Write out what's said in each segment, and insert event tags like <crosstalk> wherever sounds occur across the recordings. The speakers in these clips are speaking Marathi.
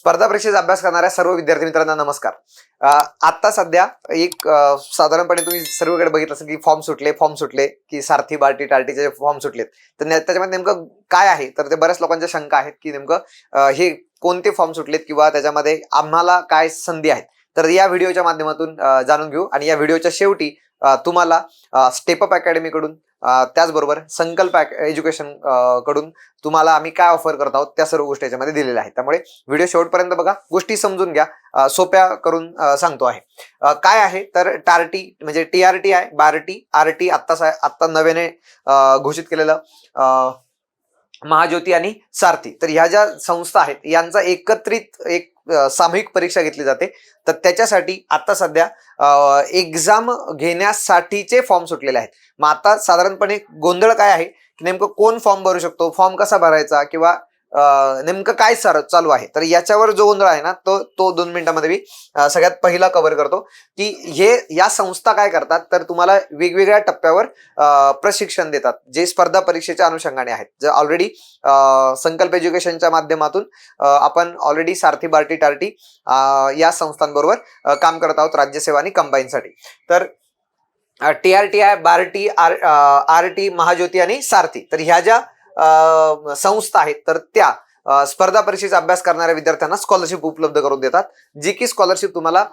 स्पर्धा परीक्षेचा अभ्यास करणाऱ्या सर्व विद्यार्थी मित्रांना नमस्कार. आता सध्या एक साधारणपणे तुम्ही सर्वकडे बघितलं असेल की फॉर्म सुटले फॉर्म सुटले की सारथी बार्टी टार्टीचे फॉर्म सुटलेत तर त्याच्यामध्ये नेमकं काय आहे? तर ते बऱ्याच लोकांच्या शंका आहेत की नेमकं हे कोणते फॉर्म सुटलेत किंवा त्याच्यामध्ये आम्हाला काय संधी आहेत? तर या व्हिडिओच्या माध्यमातून जाणून घेऊ. आणि या व्हिडिओच्या शेवटी तुम्हाला स्टेपअप अकॅडमीकडून त्याचबरोबर संकल्प एज्युकेशनकडून तुम्हाला आम्ही काय ऑफर करत आहोत त्या सर्व गोष्टी याच्यामध्ये दिलेल्या आहेत. त्यामुळे व्हिडिओ शेवटपर्यंत बघा गोष्टी समजून घ्या. सोप्या करून सांगतो आहे. काय आहे? तर टारटी म्हणजे टी आर टी आहे बारटी आर टी आत्ता आत्ता नव्याने घोषित केलेलं महाज्योती आणि सारथी. तर ह्या ज्या संस्था आहेत यांचा एकत्रित एक सामूहिक परीक्षा घेतली जाते. तर त्याच्यासाठी आता सध्या एक्झाम घेण्यासाठीचे फॉर्म सुटलेले आहेत. मग आता साधारणपणे गोंधळ काय आहे की नेमकं कोण फॉर्म भरू शकतो? फॉर्म कसा भरायचा? किंवा नेमकं काय सर चालू आहे? तर याच्यावर जो गोंधळ आहे ना तो तो दोन मिनिटांमध्ये मी सगळ्यात पहिला कव्हर करतो. की हे या संस्था काय करतात? तर तुम्हाला वेगवेगळ्या टप्प्यावर प्रशिक्षण देतात जे स्पर्धा परीक्षेच्या अनुषंगाने आहेत. जे ऑलरेडी संकल्प एज्युकेशनच्या माध्यमातून आपण ऑलरेडी सारथी बार्टी टार्टी या संस्थांबरोबर काम करत आहोत राज्यसेवा आणि कंबाईनसाठी तर T R T I BARTI R R T Mahajyoti आणि सारथी. तर ह्या ज्या संस्था आहेत तर त्या स्पर्धा परीक्षेचा अभ्यास करणाऱ्या विद्यार्थ्यांना स्कॉलरशिप उपलब्ध करून देतात जी की स्कॉलरशिप तुम्हाला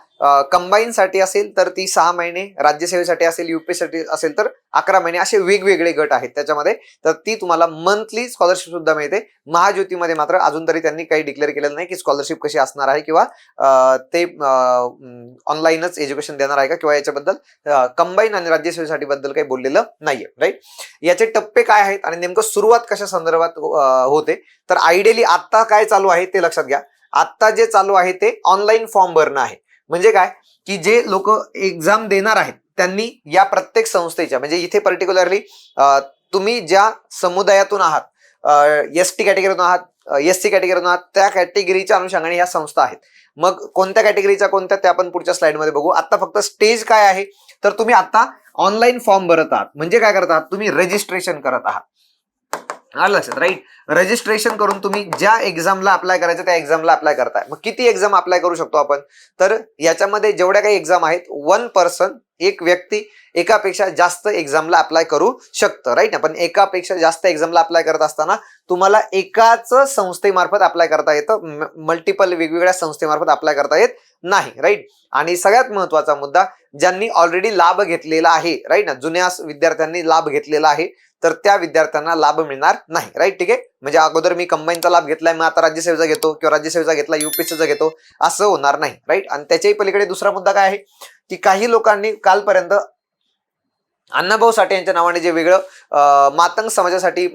कंबाईन साठी असेल तर ती सहा महिने राज्यसेवेसाठी असेल युपीएससाठी असेल तर अकरा महिने असे वेगवेगळे गट आहेत त्याच्यामध्ये. तर ती तुम्हाला मंथली स्कॉलरशिप सुद्धा मिळते. महाज्योतीमध्ये मात्र अजून तरी त्यांनी काही डिक्लेअर केलेलं नाही की स्कॉलरशिप कशी असणार आहे किंवा ते ऑनलाईनच एज्युकेशन देणार आहे का किंवा याच्याबद्दल कंबाईन आणि राज्यसेवेसाठी बद्दल काही बोललेलं नाहीये राईट याचे टप्पे काय आहेत आणि नेमकं सुरुवात कशा संदर्भात होते? तर आयडियली आता काय चालू आहे ते लक्षात घ्या. आता जे चालू आहे ते ऑनलाईन फॉर्म भरणं आहे. म्हणजे काय? की जे लोक एक्झाम देणार आहेत त्यांनी या प्रत्येक संस्थेच्या म्हणजे इथे पर्टिक्युलरली तुम्ही ज्या समुदायातून आहात एस टी कॅटेगरीतून आहात एस सी कॅटेगरीतून आहात त्या कॅटेगरीच्या अनुषंगाने या संस्था आहेत. मग कोणत्या कॅटेगरीच्या कोणत्या त्या आपण पुढच्या स्लाइडमध्ये बघू. आता फक्त स्टेज काय आहे? तर तुम्ही आता ऑनलाईन फॉर्म भरत आहात. म्हणजे काय करत आहात? तुम्ही रजिस्ट्रेशन करत आहात. आलं लक्षात राईट रजिस्ट्रेशन करून तुम्ही ज्या एक्झामला अप्लाय करायचं त्या एक्झामला अप्लाय करताय. मग किती एक्झाम अप्लाय करू शकतो आपण? तर याच्यामध्ये जेवढ्या काही एक्झाम आहेत वन पर्सन एक व्यक्ती एकापेक्षा जास्त एक्झामला अप्लाय करू शकतं राईट ना पण एकापेक्षा जास्त एक्झामला अप्लाय करत असताना तुम्हाला एकाच संस्थेमार्फत अप्लाय करता येतं मल्टिपल वेगवेगळ्या संस्थेमार्फत अप्लाय करता येत नाही राईट आणि सगळ्यात महत्त्वाचा मुद्दा ज्यांनी ऑलरेडी लाभ घेतलेला आहे राईट ना जुन्या विद्यार्थ्यांनी लाभ घेतलेला आहे तर त्या विद्यार्थ्यांना लाभ मिळणार नाही राईट ठीक आहे? म्हणजे अगोदर मी कंबाईनचा लाभ घेतलाय मग आता राज्यसेवेचा घेतो किंवा राज्यसेवेचा घेतला युपीएससीचा घेतो असं होणार नाही राईट आणि त्याच्याही पलीकडे दुसरा मुद्दा काय आहे? की काही लोकांनी कालपर्यंत अण्णाभाऊ साठे यांच्या नावाने जे वेगळं मातंग समाजासाठी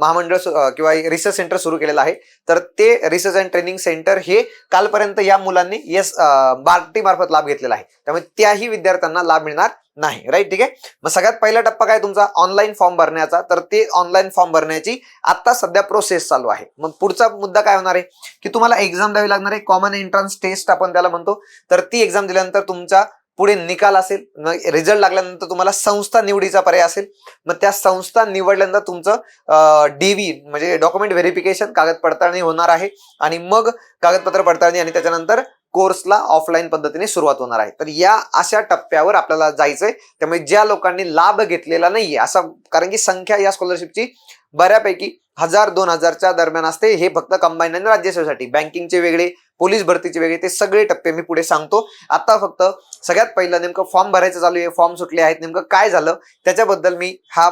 महामंडळ सु- किंवा रिसर्च सेंटर सुरू केलेलं आहे. तर ते रिसर्च अँड ट्रेनिंग सेंटर हे कालपर्यंत या मुलांनी येस बार्टी मार्फत लाभ घेतलेला आहे. त्यामुळे त्याही विद्यार्थ्यांना लाभ मिळणार नाही. राईट ठीक आहे? मग सगळ्यात पहिला टप्पा काय तुमचा? ऑनलाईन फॉर्म भरण्याचा. तर ते ऑनलाईन फॉर्म भरण्याची आता सध्या प्रोसेस चालू आहे. मग पुढचा मुद्दा काय होणार आहे? की तुम्हाला एक्झाम द्यावी लागणार आहे. कॉमन एंट्रन्स टेस्ट आपण त्याला म्हणतो. तर ती एक्झाम दिल्यानंतर तुमचा पुढे निकाल असेल रिझल्ट लागल्यानंतर तुम्हाला संस्था निवडीचा पर्याय असेल. मग त्या संस्था निवडल्यानंतर तुमचं डीव्ही म्हणजे डॉक्युमेंट व्हेरिफिकेशन कागद पडताळणी होणार आहे. आणि मग कागदपत्र पडताळणी आणि त्याच्यानंतर कोर्सला ऑफलाईन पद्धतीने सुरुवात होणार आहे. तर या अशा टप्प्यावर आपल्याला जायचंय. त्यामुळे ज्या लोकांनी लाभ घेतलेला नाहीये असा कारण की संख्या या स्कॉलरशिपची बऱ्यापैकी हजार दोन हजारच्या दरम्यान असते. हे फक्त कंबाईन आणि राज्यसेवेसाठी बँकिंगचे वेगळे पोलीस भरतीचे वेगळे ते सगळे टप्पे मी पुढे सांगतो. आता फक्त सगळ्यात पहिलं नेमकं फॉर्म भरायचं चालू आहे. फॉर्म सुटले आहेत. नेमकं काय झालं? त्याच्याबद्दल मी हा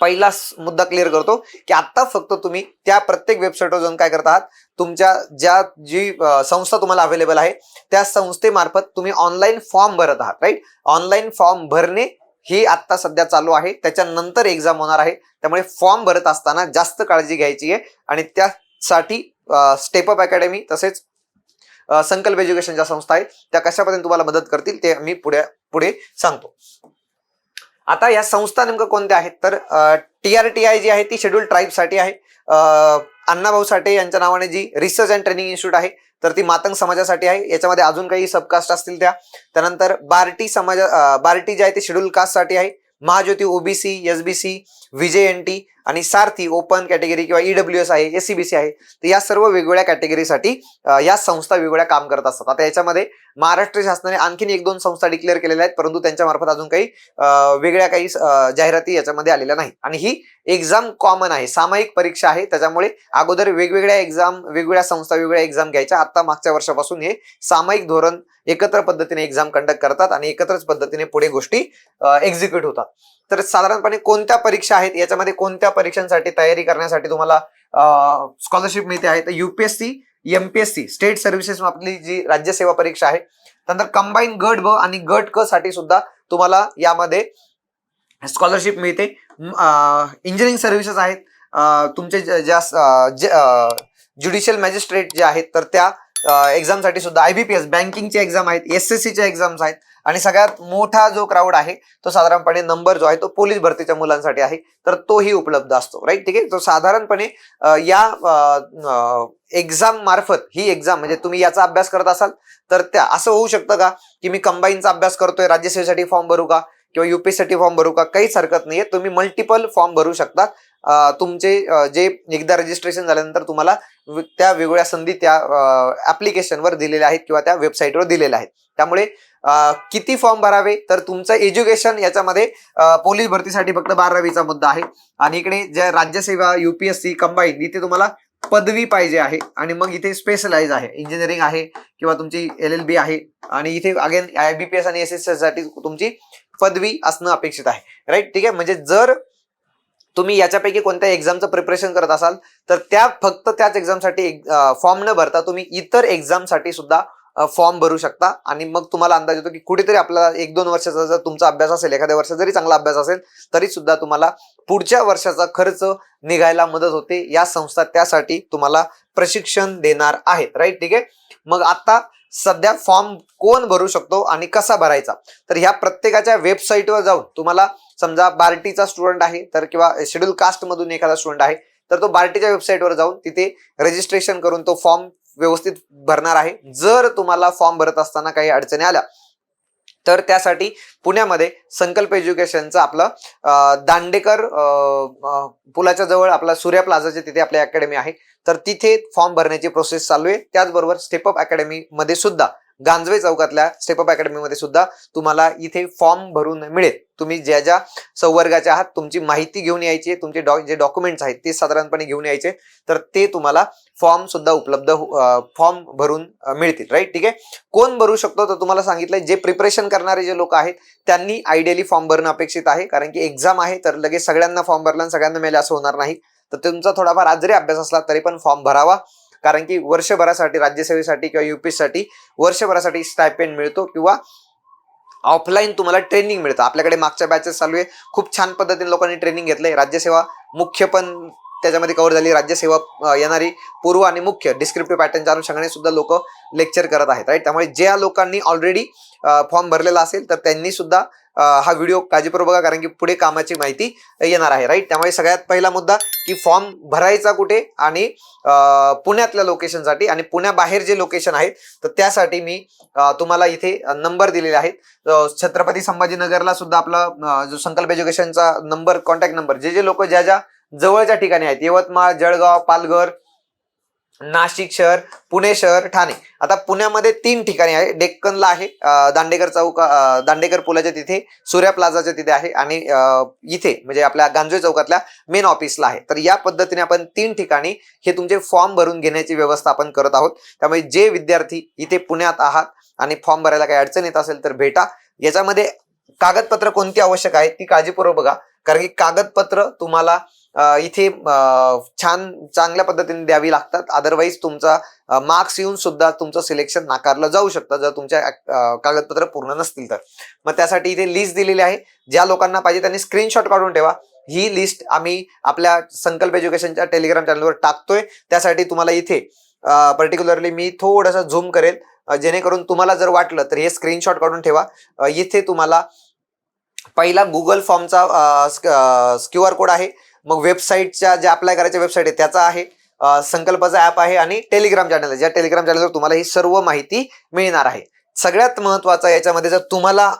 पहिला मुद्दा क्लिअर करतो की आता फक्त तुम्ही त्या प्रत्येक वेबसाईटवर जाऊन काय करत आहात तुमच्या ज्या जी संस्था तुम्हाला अवेलेबल आहे त्या संस्थेमार्फत तुम्ही ऑनलाईन फॉर्म भरत आहात राईट ऑनलाईन फॉर्म भरणे ही आत्ता सध्या चालू आहे. त्याच्यानंतर एक्झाम होणार आहे. त्यामुळे फॉर्म भरत असताना जास्त काळजी घ्यायची आहे. आणि त्यासाठी स्टेपअप अकॅडमी तसेच संकल्प एज्युकेशन ज्या संस्था आहेत त्या कशापर्यंत तुम्हाला मदत करतील ते मी पुढे पुढे सांगतो. आता या संस्था नेमकं कोणत्या आहेत? तर टी आर टी आय जी आहे ती शेड्यूल ट्राईबसाठी आहे. अण्णाभाऊ साठे यांच्या नावाने जी रिसर्च अँड ट्रेनिंग इन्स्टिट्यूट आहे तर ती मातंग समाजासाठी आहे. याच्यामध्ये अजून काही सबकास्ट असतील त्या. त्यानंतर बार्टी समाज बार्टी जी आहे ती शेड्यूल कास्टसाठी आहे. Mahajyoti OBC SBC VJ N T आणि सारथी ओपन कॅटेगरी किंवा ईडब्ल्यू एस आहे एससीबीसी आहे तर या सर्व वेगवेगळ्या कॅटेगरीसाठी या संस्था वेगवेगळ्या काम करत असतात. आता याच्यामध्ये महाराष्ट्र शासनाने आणखीन एक दोन संस्था डिक्लेअर केलेल्या आहेत परंतु त्यांच्या मार्फत अजून काही वेगळ्या काही जाहिराती याच्यामध्ये आलेल्या नाही आणि ही एक्झाम कॉमन आहे. सामायिक परीक्षा आहे. त्याच्यामुळे अगोदर वेगवेगळ्या एक्झाम वेगवेगळ्या संस्था वेगवेगळ्या एक्झाम घ्यायच्या. आता मागच्या वर्षापासून हे सामायिक धोरण एकत्र पद्धतीने एक्झाम कंडक्ट करतात आणि एकत्रच पद्धतीने पुढे गोष्टी एक्झिक्यूट होतात. तर साधारणपणे कोणत्या परीक्षा आहेत? याच्यामध्ये कोणत्या परीक्षांसाठी तयारी करण्यासाठी तुम्हाला स्कॉलरशिप मिळते आहे? तर युपीएससी एमपीएससी स्टेट सर्व्हिसेस आपली जी राज्यसेवा परीक्षा आहे त्यानंतर कंबाईन गट ब आणि गट क साठी सुद्धा तुम्हाला यामध्ये स्कॉलरशिप मिळते. इंजिनिअरिंग सर्व्हिसेस आहेत. तुमचे ज्या- ज्युडिशियल मॅजिस्ट्रेट जे आहेत तर त्या एक्झामसाठी सुद्धा आय बी पी एस बँकिंगचे एक्झाम आहेत एस एस सीच्या एक्झाम्स आहेत. आणि सगळ्यात मोठा जो क्राऊड आहे तो साधारणपणे नंबर जो आहे तो पोलीस भरतीच्या मुलांसाठी आहे. तर तोही उपलब्ध असतो राईट ठीक आहे? तो साधारणपणे या एक्झाम मार्फत ही एक्झाम म्हणजे तुम्ही याचा अभ्यास करत असाल तर त्या असं होऊ शकतं का? की मी कंबाईनचा अभ्यास करतोय राज्यसेवेसाठी फॉर्म भरू का? किंवा युपीएससाठी फॉर्म भरू का? काहीच हरकत नाहीये. तुम्ही मल्टिपल फॉर्म भरू शकता तुमचे जे एकदा रजिस्ट्रेशन झाल्यानंतर तुम्हाला त्या वेगवेगळ्या संधी त्या ऍप्लिकेशनवर दिलेल्या आहेत किंवा त्या वेबसाईटवर दिलेल्या आहेत. त्यामुळे किती फॉर्म भरावे? तर तुमचं एज्युकेशन याच्यामध्ये पोलीस भरतीसाठी फक्त बारावीचा मुद्दा आहे. आणि इकडे ज्या राज्यसेवा युपीएससी कंबाईन इथे तुम्हाला पदवी पाहिजे आहे. आणि मग इथे स्पेशलाइज आहे. इंजिनिअरिंग आहे किंवा तुमची एल एल बी आहे. आणि इथे again I B P S आणि एस एससाठी तुमची पदवी असणं अपेक्षित आहे. राईट ठीक आहे? म्हणजे जर तुम्ही याच्यापैकी कोणत्या एक्झामचं प्रिपरेशन करत असाल तर त्या फक्त त्याच एक्झामसाठी फॉर्म न भरता तुम्ही इतर एक्झामसाठी सुद्धा फॉर्म भरू शकता. आणि मग तुम्हाला अंदाज येतो की कुठेतरी आपला एक दोन वर्षाचा जर तुमचा अभ्यास असेल एखाद्या वर्षाचा जरी चांगला अभ्यास असेल तरी सुद्धा तुम्हाला पुढच्या वर्षाचा खर्च निघायला मदत होते. या संस्था त्यासाठी तुम्हाला प्रशिक्षण देणार आहेत. राईट ठीक आहे? मग आता सध्या फॉर्म कोण भरू शकतो आणि कसा भरायचा? तर ह्या प्रत्येकाच्या वेबसाईटवर जाऊन तुम्हाला समजा बार्टीचा स्टुडंट आहे तर किंवा शेड्यूल कास्ट मधून एखादा स्टुडंट आहे तर तो बार्टीच्या वेबसाईटवर जाऊन तिथे रजिस्ट्रेशन करून तो फॉर्म व्यवस्थित भरणार आहे. जर तुम्हाला फॉर्म भरत असताना काही अडचणी आल्या तर त्यासाठी पुण्यामध्ये संकल्प एज्युकेशनचं आपलं दांडेकर पुलाच्या जवळ आपला सूर्या प्लाझाचे तिथे आपली अकॅडमी आहे. तर तिथे फॉर्म भरण्याची प्रोसेस चालू आहे. त्याचबरोबर स्टेपअप अकॅडमीमध्ये सुद्धा गांजवे चौकातल्या स्टेपअप अकॅडमीमध्ये सुद्धा तुम्हाला इथे फॉर्म भरून मिळेल. तुम्ही ज्या ज्या संवर्गाच्या आहात तुमची माहिती घेऊन यायची तुमचे डॉ जे डॉक्युमेंट्स आहेत ते साधारणपणे घेऊन यायचे तर ते तुम्हाला फॉर्म सुद्धा उपलब्ध हो-, फॉर्म भरून मिळतील राईट? ठीक आहे? कोण भरू शकतो तर तुम्हाला सांगितलंय जे प्रिपरेशन करणारे जे लोक आहेत त्यांनी आयडियली फॉर्म भरणं अपेक्षित आहे कारण की एक्झाम आहे तर लगेच सगळ्यांना फॉर्म भरला सगळ्यांना मिळेल असं होणार नाही. तर तुमचा थोडाफार आज जरी अभ्यास असला तरी पण फॉर्म भरावा. कारण की वर्षभरासाठी राज्यसेवेसाठी किंवा युपीसाठी वर्षभरासाठी स्टायपेंड मिळतो किंवा ऑफलाईन तुम्हाला ट्रेनिंग मिळतं. आपल्याकडे मागच्या बॅचेस चालू आहे. खूप छान पद्धतीने लोकांनी ट्रेनिंग घेतलंय. राज्यसेवा मुख्य पण त्याच्यामध्ये कव्हर झाली राज्यसेवा येणारी पूर्व आणि मुख्य डिस्क्रिप्टिव्ह पॅटर्नच्या अनुषंगाने सुद्धा लोक लेक्चर करत आहेत राईट त्यामुळे ज्या लोकांनी ऑलरेडी फॉर्म भरलेला असेल तर त्यांनी सुद्धा हा व्हिडिओ काळजीपूर्वक बघा कारण की पुढे कामाची माहिती येणार आहे राईट त्यामुळे सगळ्यात पहिला मुद्दा की फॉर्म भरायचा कुठे आणि पुण्यातल्या लोकेशनसाठी आणि पुण्याबाहेर जे लोकेशन आहेत तर त्यासाठी मी तुम्हाला इथे नंबर दिलेले आहेत. छत्रपती संभाजीनगरला सुद्धा आपला जो संकल्प एज्युकेशनचा नंबर कॉन्टॅक्ट नंबर जे जे लोक ज्या ज्या जवळच्या ठिकाणी आहेत. यवतमाळ जळगाव पालघर नाशिक शहर पुणे शहर ठाणे. आता पुण्यामध्ये तीन ठिकाणी आहे. डेक्कनला आहे दांडेकर चौक दांडेकर पुलाच्या तिथे सूर्या प्लाझाच्या तिथे आहे आणि इथे म्हणजे आपल्या गांजवे चौकातल्या मेन ऑफिसला आहे. तर या पद्धतीने आपण तीन ठिकाणी हे तुमचे फॉर्म भरून घेण्याची व्यवस्था आपण करत आहोत. त्यामुळे जे विद्यार्थी इथे पुण्यात आहात आणि फॉर्म भरायला काही अडचण येत असेल तर भेटा. याच्यामध्ये कागदपत्र कोणती आवश्यक आहे ती काळजीपूर्वक बघा. कारण की कागदपत्र तुम्हाला इथे छान चांगल्या पद्धतीने द्यावी लागतात. अदरवाईज तुमचा मार्क्स येऊन सुद्धा तुमचं सिलेक्शन नाकारलं जाऊ शकतं जर तुमच्या कागदपत्र पूर्ण नसतील तर. मग त्यासाठी इथे लिस्ट दिलेली आहे. ज्या लोकांना पाहिजे त्यांनी स्क्रीनशॉट काढून ठेवा. ही लिस्ट आम्ही आपल्या संकल्प एज्युकेशनच्या टेलिग्राम चॅनलवर टाकतोय. त्यासाठी तुम्हाला इथे पर्टिक्युलरली मी थोडंसं झूम करेल. जेणेकरून तुम्हाला जर वाटलं तर हे स्क्रीनशॉट काढून ठेवा. इथे तुम्हाला पहिला गुगल फॉर्मचा क्यू आर कोड आहे. मग वेबसाईटच्या ज्या अप्लाय करायच्या वेबसाईट आहे त्याचा आहे संकल्पाचा ऍप आहे आणि टेलिग्राम चॅनल आहे. ज्या टेलिग्राम चॅनलवर तुम्हाला ही सर्व माहिती मिळणार आहे. सगळ्यात महत्वाचं याच्यामध्ये जर तुम्हाला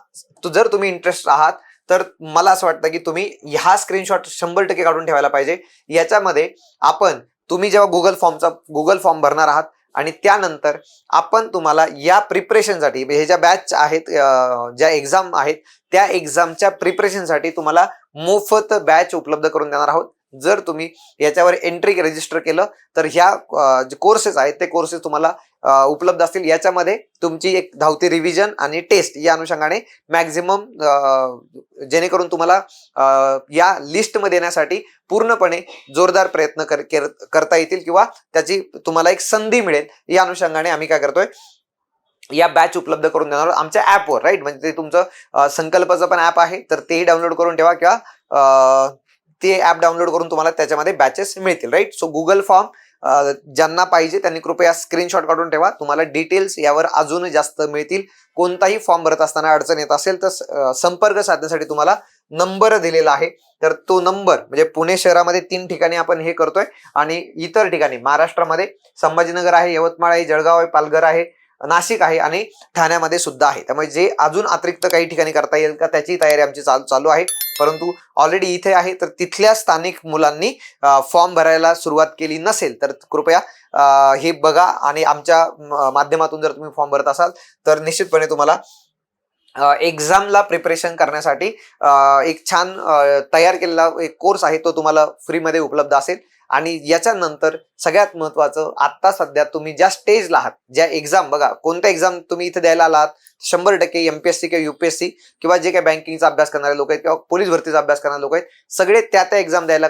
जर तुम्ही इंटरेस्ट आहात तर मला असं वाटतं की तुम्ही हा स्क्रीनशॉट शंभर टक्के काढून ठेवायला पाहिजे. याच्यामध्ये आपण तुम्ही जेव्हा गुगल फॉर्मचा गुगल फॉर्म भरणार आहात आणि त्यानंतर आपण तुम्हाला या प्रिपरेशनसाठी हे ज्या बॅच आहेत ज्या एक्झाम आहेत त्या एक्झामच्या प्रिपरेशनसाठी तुम्हाला मोफत बॅच उपलब्ध करून देणार आहोत. जर तुम्ही याच्यावर एंट्री रजिस्टर केलं तर ह्या जे कोर्सेस आहेत ते कोर्सेस तुम्हाला उपलब्ध असतील. याच्यामध्ये तुमची एक धावती रिव्हिजन आणि टेस्ट या अनुषंगाने मॅक्झिमम जेणेकरून तुम्हाला या लिस्टमध्ये येण्यासाठी पूर्णपणे जोरदार प्रयत्न कर- कर- करता येतील किंवा त्याची तुम्हाला एक संधी मिळेल. या अनुषंगाने आम्ही काय करतोय या बॅच उपलब्ध करून देणार आमच्या ऍपवर राईट म्हणजे ते तुमचं संकल्पचं पण ऍप आहे तर तेही डाउनलोड करून ठेवा किंवा ते ऍप डाउनलोड करून तुम्हाला त्याच्यामध्ये बॅचेस मिळतील राईट सो गुगल फॉर्म ज्यांना पाहिजे त्यांनी कृपया स्क्रीनशॉट काढून ठेवा. तुम्हाला डिटेल्स यावर अजून जास्त मिळतील. कोणताही फॉर्म भरत असताना अडचण येत असेल तर संपर्क साधण्यासाठी तुम्हाला नंबर दिलेला आहे. तर तो नंबर म्हणजे पुणे शहरामध्ये तीन ठिकाणी आपण हे करतोय आणि इतर ठिकाणी महाराष्ट्रामध्ये संभाजीनगर आहे यवतमाळ आहे जळगाव आहे पालघर आहे नाशिक आहे आणि ठाण्यामध्ये सुद्धा आहे. त्यामुळे जे अजून अतिरिक्त काही ठिकाणी करता येईल का त्याची तयारी आमची चालू चालू आहे. परंतु ऑलरेडी इथे आहे तर तिथल्या स्थानिक मुलांनी फॉर्म भरायला सुरुवात केली नसेल तर कृपया हे बघा आणि आमच्या माध्यमातून जर तुम्ही फॉर्म भरत असाल तर निश्चितपणे तुम्हाला एक्झामला प्रिपरेशन करण्यासाठी एक छान तयार केलेला एक कोर्स आहे तो तुम्हाला फ्रीमध्ये उपलब्ध असेल. आणि याच्यानंतर सगळ्यात महत्वाचं आता सध्या तुम्ही ज्या स्टेजला आहात ज्या एक्झाम बघा कोणत्या एक्झाम तुम्ही इथे द्यायला आलात शंभर टक्के एमपीएससी किंवा युपीएससी किंवा जे काही बँकिंगचा अभ्यास करणारे लोक आहेत किंवा पोलीस भरतीचा अभ्यास करणारे लोक आहेत सगळे त्या त्या एक्झाम द्यायला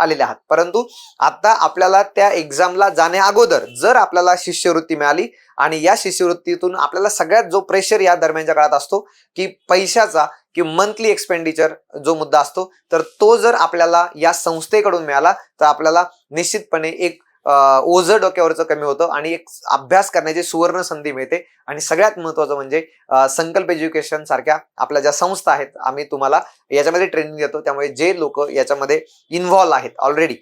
आलेले आहात. परंतु आता आपल्याला त्या एक्झामला जाण्या अगोदर जर आपल्याला शिष्यवृत्ती मिळाली आणि या शिष्यवृत्तीतून आपल्याला सगळ्यात जो प्रेशर या दरम्यानच्या काळात असतो की पैशाचा की मंथली एक्सपेंडिचर जो मुद्दा असतो तर तो जर आपल्याला या संस्थेकडून मिळाला तर आपल्याला निश्चितपणे एक ओझ डोक्यावरचं कमी होतं आणि एक अभ्यास करण्याची सुवर्ण संधी मिळते. आणि सगळ्यात महत्वाचं म्हणजे संकल्प एज्युकेशन सारख्या आपल्या ज्या संस्था आहेत आम्ही तुम्हाला याच्यामध्ये ट्रेनिंग देतो. त्यामुळे जे लोक याच्यामध्ये इन्व्हॉल्व आहेत ऑलरेडी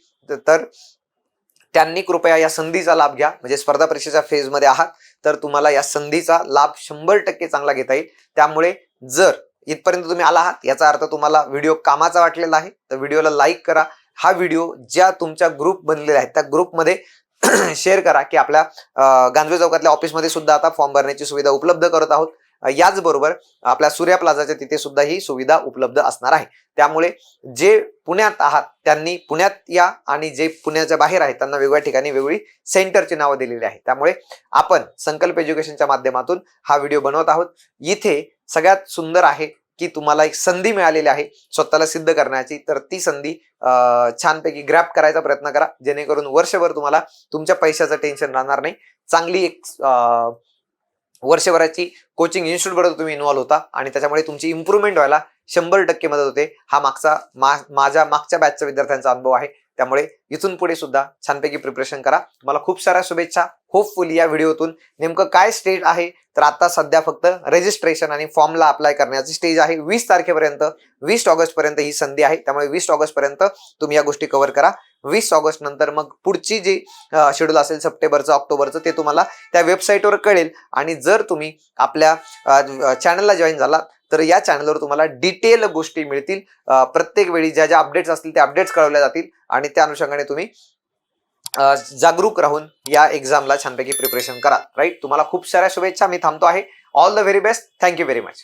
तर त्यांनी कृपया या संधीचा लाभ घ्या. म्हणजे स्पर्धा परीक्षेच्या फेजमध्ये आहात तर तुम्हाला या संधीचा लाभ शंभर टक्के चांगला घेता येईल. त्यामुळे जर इथपर्यंत तुम्ही आला आहात याचा अर्थ तुम्हाला व्हिडिओ कामाचा वाटलेला आहे तर व्हिडिओला लाईक करा. हा व्हिडिओ ज्या तुमच्या ग्रुप बनलेला आहेत त्या ग्रुपमध्ये शेअर <clears throat> करा की आपल्या गांधवे चौकातल्या ऑफिसमध्ये सुद्धा आता फॉर्म भरण्याची सुविधा उपलब्ध करत आहोत. याचबरोबर आपल्या सूर्या प्लाझाच्या तिथे सुद्धा ही सुविधा उपलब्ध असणार आहे. त्यामुळे जे पुण्यात आहात त्यांनी पुण्यात या आणि जे पुण्याच्या बाहेर आहेत त्यांना वेगवेगळ्या ठिकाणी वेगवेगळी सेंटरची नावं दिलेली आहेत. त्यामुळे आपण संकल्प एज्युकेशनच्या माध्यमातून हा व्हिडिओ बनवत आहोत. इथे सगळ्यात सुंदर आहे की तुम्हाला एक संधी मिळालेली आहे स्वतःला सिद्ध करण्याची तर ती संधी छानपैकी ग्रॅप करायचा प्रयत्न करा जेणेकरून वर्षभर तुम्हाला तुमच्या पैशाचं टेन्शन राहणार नाही. चांगली एक वर्षभराची कोचिंग इन्स्टिट्यूटबरोबर तुम्ही इन्व्हॉल्व होता आणि त्याच्यामुळे तुमची इम्प्रुव्हमेंट व्हायला शंभर टक्के मदत होते. हा मागचा मा, माझ्या मागच्या बॅचच्या विद्यार्थ्यांचा अनुभव आहे. त्यामुळे इथून पुढे सुद्धा छानपैकी प्रिपरेशन करा. तुम्हाला खूप साऱ्या शुभेच्छा. होपफुली या व्हिडिओतून नेमकं काय स्टेज आहे? तर आता सध्या फक्त रजिस्ट्रेशन आणि फॉर्मला अप्लाय करण्याची स्टेज आहे. वीस तारखेपर्यंत वीस ऑगस्ट पर्यंत ही संधी आहे. त्यामुळे वीस ऑगस्ट पर्यंत तुम्ही या गोष्टी कव्हर करा. वीस ऑगस्ट नंतर मग पुढची जी शेड्यूल असेल सप्टेंबरचं ऑक्टोबरचं ते तुम्हाला त्या वेबसाईटवर कळेल. आणि जर तुम्ही आपल्या चॅनलला जॉईन झाला तर या चॅनलवर तुम्हाला डिटेल गोष्टी मिळतील. प्रत्येक वेळी ज्या ज्या अपडेट्स असतील त्या अपडेट्स कळवल्या जातील. आणि त्या अनुषंगाने तुम्ही जागरूक राहून या एक्झामला छानपैकी प्रिपरेशन करा. राईट तुम्हाला खूप साऱ्या शुभेच्छा. मी थांबतो आहे. All the very best thank you very much